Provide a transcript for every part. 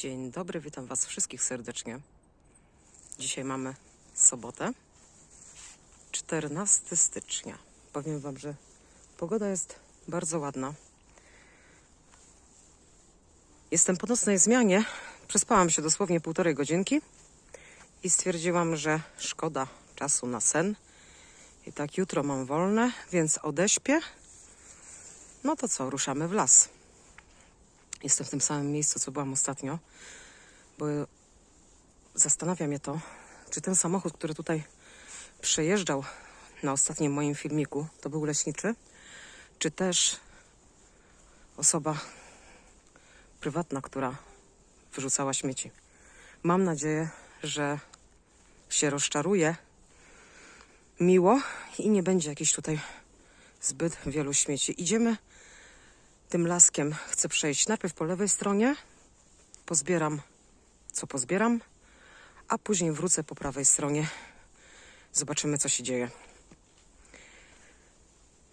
Dzień dobry, witam Was wszystkich serdecznie. Dzisiaj mamy sobotę, 14 stycznia. Powiem Wam, że pogoda jest bardzo ładna. Jestem po nocnej zmianie. Przespałam się dosłownie półtorej godzinki i stwierdziłam, że szkoda czasu na sen. I tak jutro mam wolne, więc odeśpię. No to co, ruszamy w las. Jestem w tym samym miejscu, co byłam ostatnio, bo zastanawia mnie to, czy ten samochód, który tutaj przejeżdżał na ostatnim moim filmiku, to był leśniczy, czy też osoba prywatna, która wyrzucała śmieci. Mam nadzieję, że się rozczaruje miło i nie będzie jakichś tutaj zbyt wielu śmieci. Idziemy tym laskiem chcę przejść najpierw po lewej stronie, pozbieram co pozbieram, a później wrócę po prawej stronie. Zobaczymy, co się dzieje.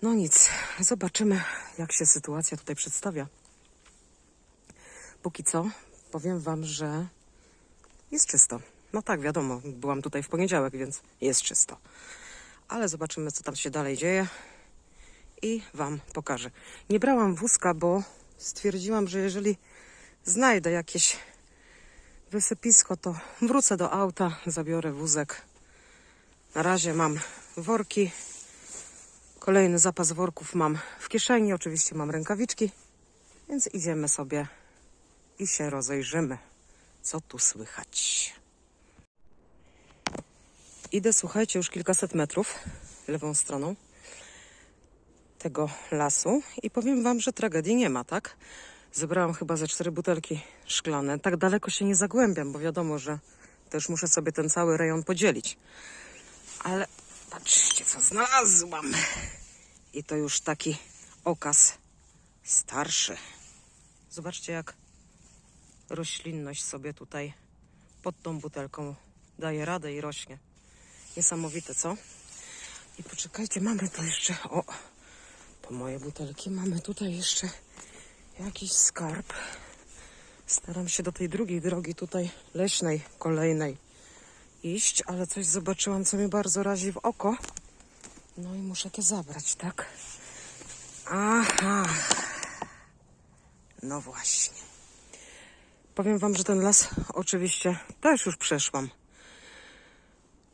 No nic, zobaczymy, jak się sytuacja tutaj przedstawia. Póki co, powiem Wam, że jest czysto. No tak, wiadomo, byłam tutaj w poniedziałek, więc jest czysto. Ale zobaczymy, co tam się dalej dzieje i Wam pokażę. Nie brałam wózka, bo stwierdziłam, że jeżeli znajdę jakieś wysypisko, to wrócę do auta, zabiorę wózek. Na razie mam worki. Kolejny zapas worków mam w kieszeni. Oczywiście mam rękawiczki, więc idziemy sobie i się rozejrzymy, co tu słychać. Idę, słuchajcie, już kilkaset metrów lewą stroną tego lasu i powiem wam, że tragedii nie ma, tak? Zebrałam chyba ze cztery butelki szklane. Tak daleko się nie zagłębiam, bo wiadomo, że też muszę sobie ten cały rejon podzielić. Ale patrzcie, co znalazłam. I to już taki okaz starszy. Zobaczcie, jak roślinność sobie tutaj pod tą butelką daje radę i rośnie. Niesamowite, co? I poczekajcie, mamy tu jeszcze. O, to moje butelki. Mamy tutaj jeszcze jakiś skarb. Staram się do tej drugiej drogi tutaj leśnej, kolejnej iść, ale coś zobaczyłam, co mnie bardzo razi w oko. No i muszę to zabrać, tak? Aha. No właśnie. Powiem wam, że ten las oczywiście też już przeszłam.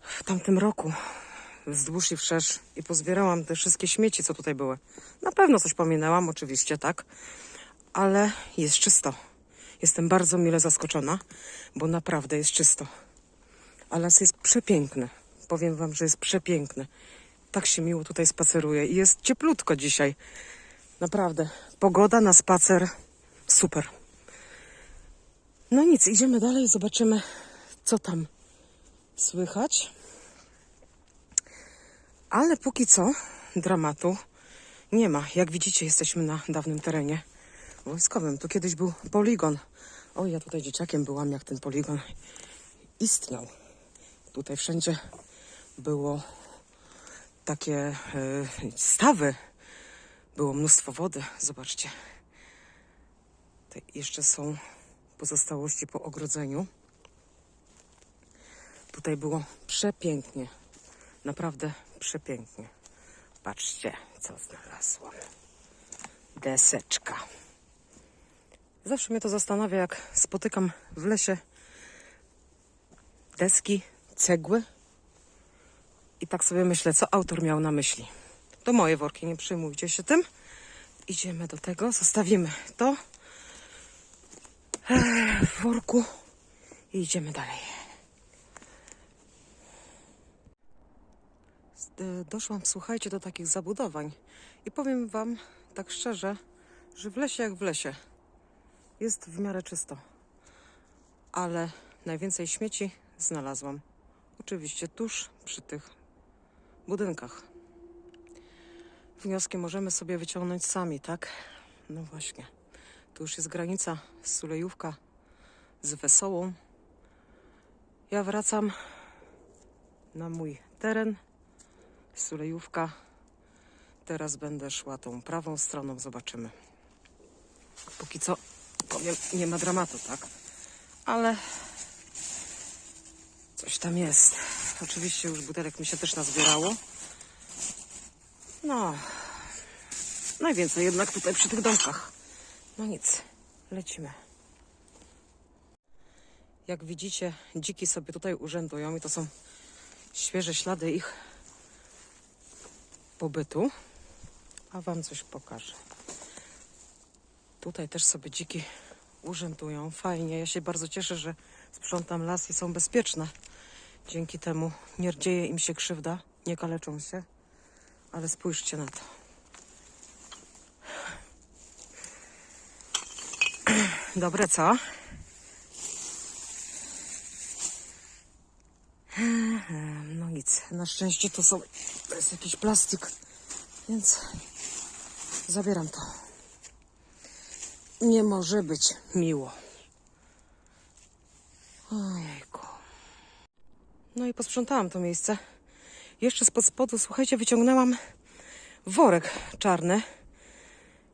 W tamtym roku wzdłuż i wszerz i pozbierałam te wszystkie śmieci, co tutaj były. Na pewno coś pominęłam, oczywiście, tak, ale jest czysto. Jestem bardzo mile zaskoczona, bo naprawdę jest czysto. A las jest przepiękny. Powiem wam, że jest przepiękny. Tak się miło tutaj spaceruje i jest cieplutko dzisiaj. Naprawdę. Pogoda na spacer super. No nic, idziemy dalej, zobaczymy, co tam słychać. Ale póki co dramatu nie ma. Jak widzicie, jesteśmy na dawnym terenie wojskowym. Tu kiedyś był poligon. O, ja tutaj dzieciakiem byłam, jak ten poligon istniał. Tutaj wszędzie było takie e, stawy. Było mnóstwo wody. Zobaczcie. Te jeszcze są pozostałości po ogrodzeniu. Tutaj było przepięknie. Naprawdę przepięknie. Patrzcie, co znalazłam. Deseczka. Zawsze mnie to zastanawia, jak spotykam w lesie deski, cegły. I tak sobie myślę, co autor miał na myśli. To moje worki, nie przejmujcie się tym. Idziemy do tego, zostawimy to w worku i idziemy dalej. Doszłam, słuchajcie, do takich zabudowań i powiem Wam tak szczerze, że w lesie jak w lesie jest w miarę czysto, ale najwięcej śmieci znalazłam oczywiście tuż przy tych budynkach. Wnioski możemy sobie wyciągnąć sami, tak? No właśnie. Tu już jest granica Sulejówka z Wesołą. Ja wracam na mój teren. Sulejówka. Teraz będę szła tą prawą stroną, zobaczymy. Póki co, powiem, nie ma dramatu, tak? ale coś tam jest. Oczywiście już butelek mi się też nazbierało. No, najwięcej jednak tutaj przy tych domkach. No nic, lecimy. Jak widzicie, dziki sobie tutaj urzędują i to są świeże ślady ich pobytu. A wam coś pokażę. Tutaj też sobie dziki urzędują. Fajnie. Ja się bardzo cieszę, że sprzątam las i są bezpieczne. Dzięki temu nie dzieje im się krzywda, nie kaleczą się. Ale spójrzcie na to. Dobre, co? No nic, na szczęście to są, jest jakiś plastik, więc zabieram to. Nie może być miło. Ojejku. No i posprzątałam to miejsce. Jeszcze spod spodu, słuchajcie, wyciągnęłam worek czarny.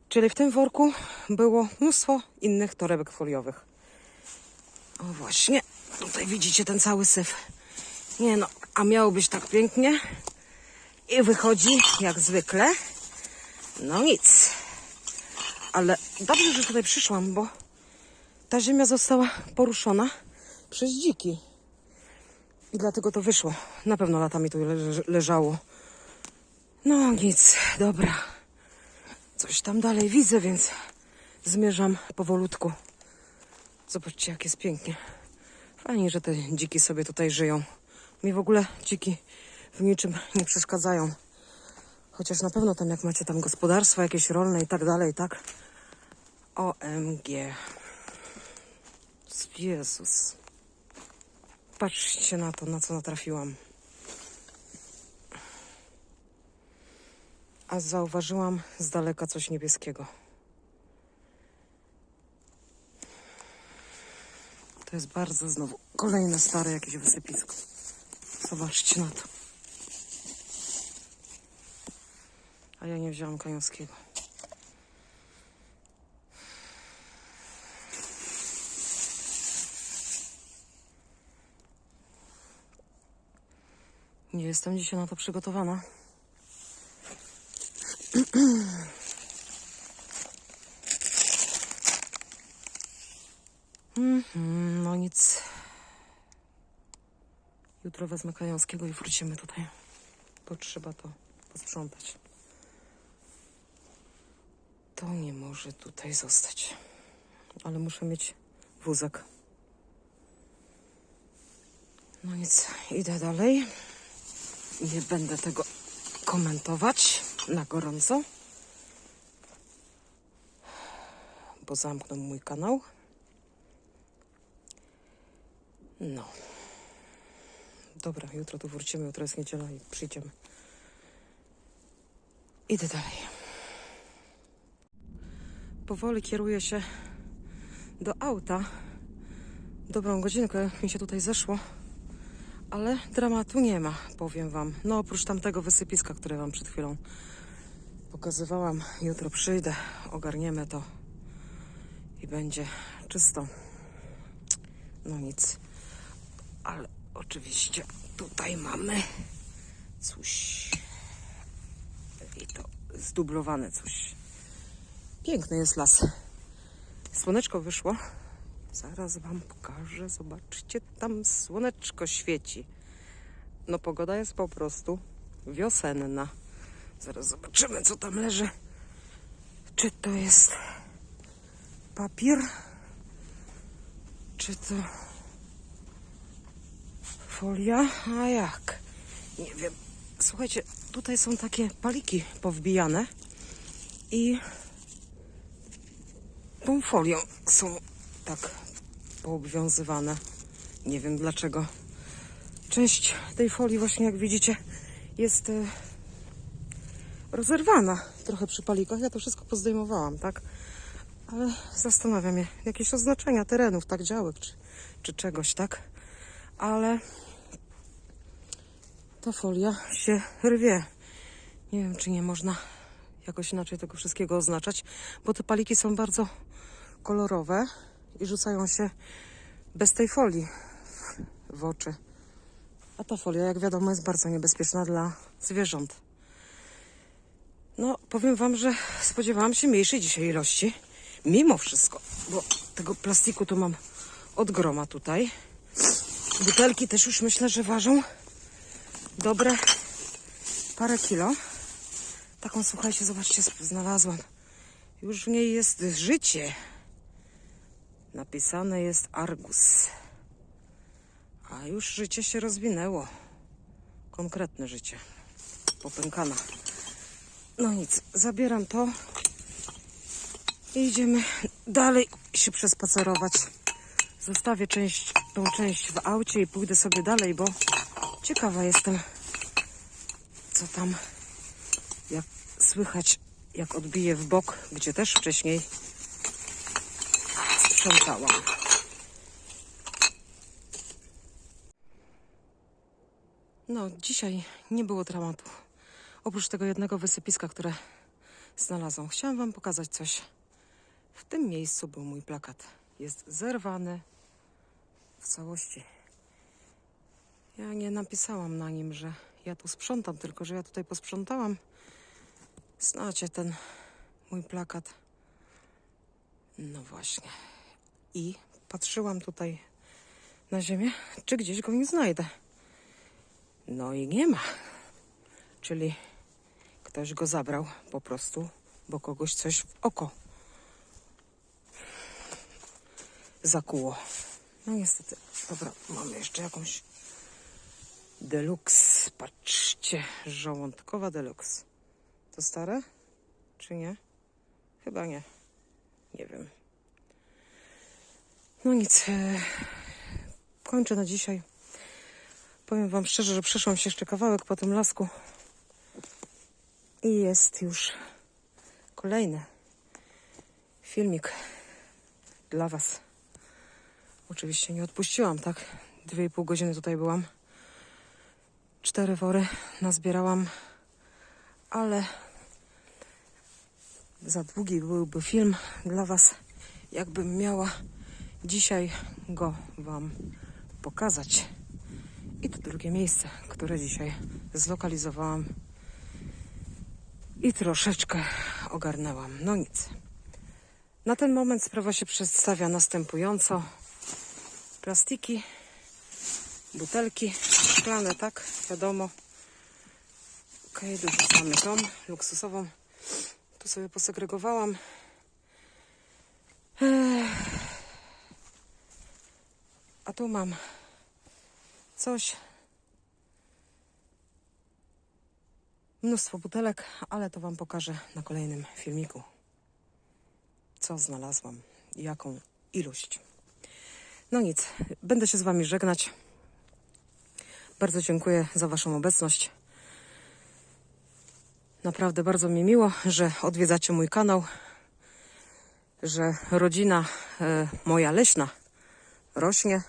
Czyli w tym worku było mnóstwo innych torebek foliowych. O właśnie, tutaj widzicie ten cały syf. Nie no, a miało być tak pięknie. I wychodzi jak zwykle. No nic. Ale dobrze, że tutaj przyszłam, bo ta ziemia została poruszona przez dziki. I dlatego to wyszło. Na pewno latami tu leż leżało. No nic, dobra. Coś tam dalej widzę, więc zmierzam powolutku. Zobaczcie, jak jest pięknie. Fajnie, że te dziki sobie tutaj żyją. Mi w ogóle dziki w niczym nie przeszkadzają. Chociaż na pewno tam, jak macie tam gospodarstwa jakieś rolne i tak dalej, tak? OMG. Jezus. Patrzcie na to, na co natrafiłam. A zauważyłam z daleka coś niebieskiego. To jest bardzo znowu kolejne stare jakieś wysypisko. Zobaczcie na to. A ja nie wziąłam kaniowskiego. Nie jestem dzisiaj na to przygotowana. Mhm, no nic. Jutro wezmę Kajanskiego i wrócimy tutaj. Bo trzeba to posprzątać. To nie może tutaj zostać. Ale muszę mieć wózek. No nic, idę dalej. Nie będę tego komentować na gorąco. Bo zamkną mój kanał. No. Dobra, jutro tu wrócimy, jutro jest niedziela i przyjdziemy. Idę dalej. Powoli kieruję się do auta. Dobrą godzinkę mi się tutaj zeszło, ale dramatu nie ma, powiem wam. No oprócz tamtego wysypiska, które wam przed chwilą pokazywałam. Jutro przyjdę, ogarniemy to i będzie czysto. No nic. Ale oczywiście tutaj mamy coś. I to zdublowane coś. Piękny jest las. Słoneczko wyszło. Zaraz wam pokażę. Zobaczcie, tam słoneczko świeci. No pogoda jest po prostu wiosenna. Zaraz zobaczymy, co tam leży. Czy to jest papier? Czy to folia? A jak? Nie wiem. Słuchajcie, tutaj są takie paliki powbijane i tą folią są tak poobwiązywane. Nie wiem dlaczego. Część tej folii właśnie jak widzicie jest e, rozerwana trochę przy palikach. Ja to wszystko pozdejmowałam, tak? Ale zastanawiam się, jakieś oznaczenia terenów, tak działek czy, czy czegoś, tak? Ale ta folia się rwie. Nie wiem, czy nie można jakoś inaczej tego wszystkiego oznaczać, bo te paliki są bardzo kolorowe i rzucają się bez tej folii w, oczy. A ta folia, jak wiadomo, jest bardzo niebezpieczna dla zwierząt. No, powiem Wam, że spodziewałam się mniejszej dzisiaj ilości. Mimo wszystko, bo tego plastiku tu mam od groma tutaj. Butelki też już myślę, że ważą dobre parę kilo. Taką, słuchajcie, zobaczcie, znalazłam. Już w niej jest życie. Napisane jest Argus. A już życie się rozwinęło. Konkretne życie. Popękana. No nic, zabieram to i idziemy dalej się przespacerować. Zostawię część, tą część w aucie i pójdę sobie dalej, bo ciekawa jestem, co tam, jak słychać, jak odbije w bok, gdzie też wcześniej sprzątałam. No, dzisiaj nie było dramatu. Oprócz tego jednego wysypiska, które znalazłam. Chciałam Wam pokazać coś. W tym miejscu był mój plakat. Jest zerwany w całości. Ja nie napisałam na nim, że ja tu sprzątam, tylko że ja tutaj posprzątałam. Znacie ten mój plakat. No właśnie. I patrzyłam tutaj na ziemię, czy gdzieś go nie znajdę. No i nie ma. Czyli ktoś go zabrał po prostu, bo kogoś coś w oko zakuło. No niestety. Dobra, mamy jeszcze jakąś deluxe. Patrzcie, żołądkowa deluxe. To stare? Czy nie? Chyba nie. Nie wiem. No nic. e, Kończę na dzisiaj. Powiem Wam szczerze, że przeszłam się jeszcze kawałek po tym lasku. I jest już kolejny filmik dla Was. Oczywiście nie odpuściłam, tak? Dwie i pół godziny tutaj byłam. Cztery wory nazbierałam, ale za długi byłby film dla Was, jakbym miała dzisiaj go Wam pokazać. I to drugie miejsce, które dzisiaj zlokalizowałam i troszeczkę ogarnęłam. No nic. Na ten moment sprawa się przedstawia następująco. Plastiki, butelki, szklane, tak, wiadomo. Okej, dorzucamy tą luksusową. Tu sobie posegregowałam. Ech. A tu mam coś. Mnóstwo butelek, ale to Wam pokażę na kolejnym filmiku. Co znalazłam jaką ilość. No nic, będę się z Wami żegnać. Bardzo dziękuję za Waszą obecność. Naprawdę bardzo mi miło, że odwiedzacie mój kanał, że rodzina e, moja leśna rośnie.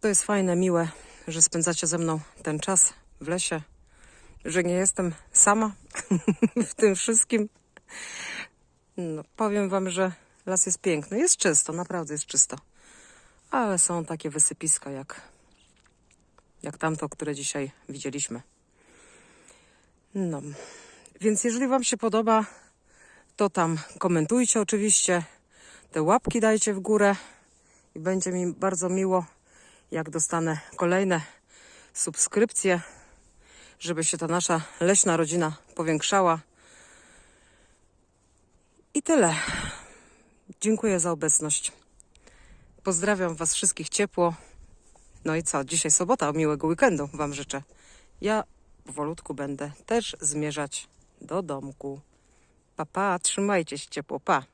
To jest fajne, miłe, że spędzacie ze mną ten czas w lesie, że nie jestem sama w tym wszystkim. No, powiem Wam, że las jest piękny, jest czysto, naprawdę jest czysto. Ale są takie wysypiska jak, jak tamto, które dzisiaj widzieliśmy. No, więc jeżeli Wam się podoba, to tam komentujcie oczywiście, te łapki dajcie w górę i będzie mi bardzo miło, jak dostanę kolejne subskrypcje, żeby się ta nasza leśna rodzina powiększała. I tyle. Dziękuję za obecność. Pozdrawiam Was wszystkich ciepło. No i co? Dzisiaj sobota, miłego weekendu Wam życzę. Ja powolutku będę też zmierzać do domku. Pa, pa, trzymajcie się ciepło, pa.